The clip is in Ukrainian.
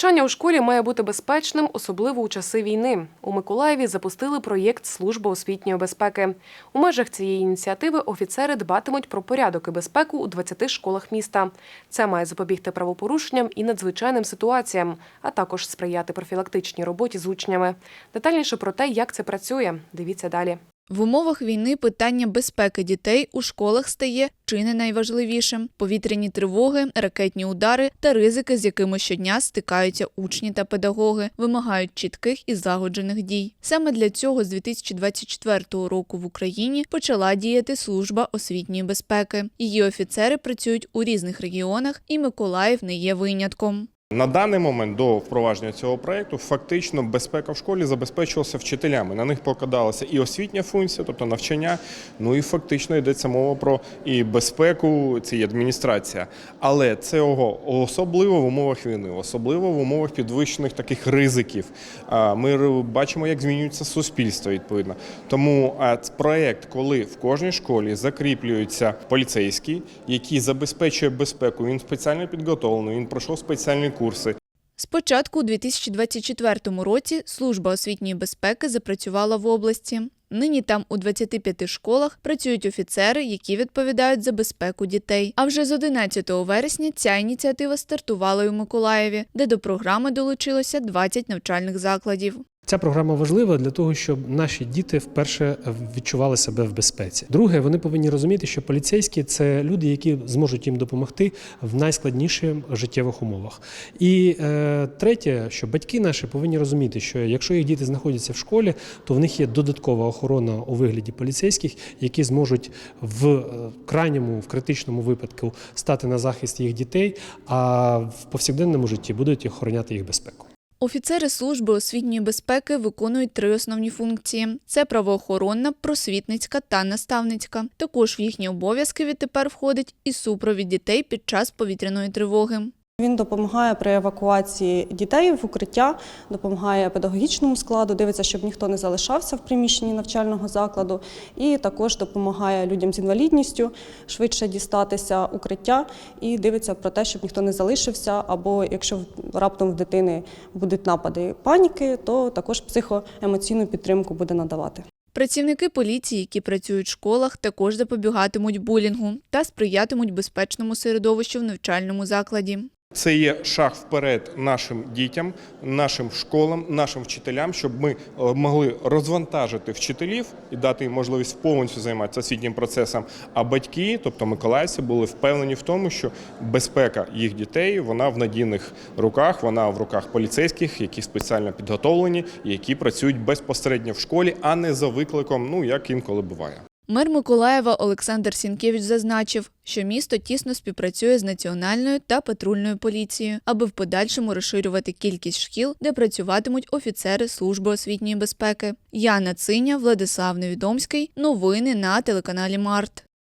Навчання у школі має бути безпечним, особливо у часи війни. У Миколаєві запустили проєкт Служба освітньої безпеки. У межах цієї ініціативи офіцери дбатимуть про порядок і безпеку у 20 школах міста. Це має запобігти правопорушенням і надзвичайним ситуаціям, а також сприяти профілактичній роботі з учнями. Детальніше про те, як це працює, дивіться далі. В умовах війни питання безпеки дітей у школах стає чи не найважливішим. Повітряні тривоги, ракетні удари та ризики, з якими щодня стикаються учні та педагоги, вимагають чітких і злагоджених дій. Саме для цього з 2024 року в Україні почала діяти служба освітньої безпеки. Її офіцери працюють у різних регіонах, і Миколаїв не є винятком. На даний момент до впровадження цього проекту фактично безпека в школі забезпечувалася вчителями. На них покладалася і освітня функція, тобто навчання. Ну і фактично йдеться мова про і безпеку, це і адміністрація. Але цього особливо в умовах війни, особливо в умовах підвищених таких ризиків. Ми бачимо, як змінюється суспільство відповідно. Тому проект, коли в кожній школі закріплюється поліцейський, який забезпечує безпеку, він спеціально підготовлений, він пройшов спеціальні курси. Спочатку у 2024 році служба освітньої безпеки запрацювала в області. Нині там у 25 школах працюють офіцери, які відповідають за безпеку дітей. А вже з 11 вересня ця ініціатива стартувала й у Миколаєві, де до програми долучилося 20 навчальних закладів. Ця програма важлива для того, щоб наші діти вперше відчували себе в безпеці. Друге, вони повинні розуміти, що поліцейські це люди, які зможуть їм допомогти в найскладніших життєвих умовах. І е, третє, що батьки наші повинні розуміти, що якщо їх діти знаходяться в школі, то в них є додаткова охорона у вигляді поліцейських, які зможуть в е, крайньому, в критичному випадку стати на захист їх дітей, а в повсякденному житті будуть охороняти їх безпеку. Офіцери служби освітньої безпеки виконують три основні функції: це правоохоронна, просвітницька та наставницька. Також в їхні обов'язки відтепер входить і супровід дітей під час повітряної тривоги. Він допомагає при евакуації дітей в укриття, допомагає педагогічному складу, дивиться, щоб ніхто не залишався в приміщенні навчального закладу, і також допомагає людям з інвалідністю швидше дістатися укриття і дивиться про те, щоб ніхто не залишився. Або якщо раптом в дитини будуть напади паніки, то також психоемоційну підтримку буде надавати. Працівники поліції, які працюють в школах, також запобігатимуть булінгу та сприятимуть безпечному середовищу в навчальному закладі. Це є шаг вперед нашим дітям, нашим школам, нашим вчителям, щоб ми е, могли розвантажити вчителів і дати їм можливість повністю займатися освітнім процесом. А батьки, тобто миколаївці, були впевнені в тому, що безпека їх дітей вона в надійних руках, вона в руках поліцейських, які спеціально підготовлені, які працюють безпосередньо в школі, а не за викликом, ну як інколи буває. Мер Миколаєва Олександр Сінкевич зазначив, що місто тісно співпрацює з національною та патрульною поліцією, аби в подальшому розширювати кількість шкіл, де працюватимуть офіцери служби освітньої безпеки. Яна Циня, Владислав Невідомський. Новини на телеканалі Март.